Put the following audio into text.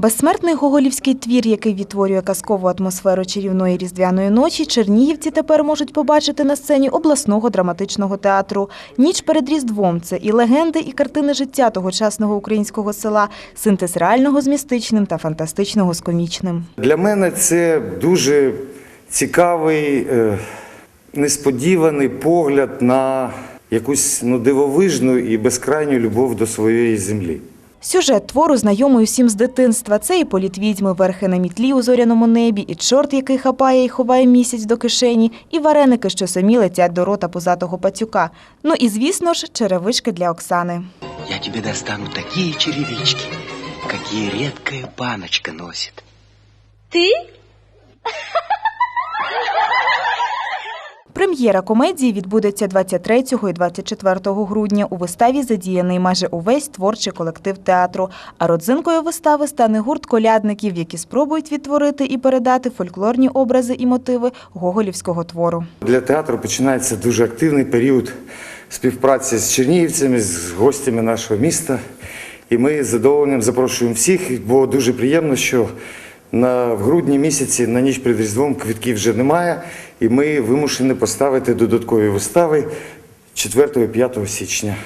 Безсмертний гоголівський твір, який відтворює казкову атмосферу чарівної різдвяної ночі, чернігівці тепер можуть побачити на сцені обласного драматичного театру. Ніч перед Різдвом це і легенди, і картини життя тогочасного українського села, синтез реального з містичним та фантастичного з комічним. Для мене це дуже цікавий, е, несподіваний погляд на якусь ну, дивовижну і безкрайню любов до своєї землі. Сюжет твору знайомий усім з дитинства. Це і політвідьми, верхи на мітлі у зоряному небі, і чорт, який хапає і ховає місяць до кишені, і вареники, що самі летять до рота позатого пацюка. Ну і, звісно ж, черевички для Оксани. Я тобі достану такі черевички, які рідка паночка носить. Ты? Прем'єра комедії відбудеться 23 і 24 грудня. У виставі задіяний майже увесь творчий колектив театру. А родзинкою вистави стане гурт колядників, які спробують відтворити і передати фольклорні образи і мотиви гоголівського твору. Для театру починається дуже активний період співпраці з чернігівцями, з гостями нашого міста. І ми з задоволенням запрошуємо всіх, бо дуже приємно, що на, в грудні місяці на ніч перед Різдвом квітків вже немає, і ми вимушені поставити додаткові вистави 4-5 січня.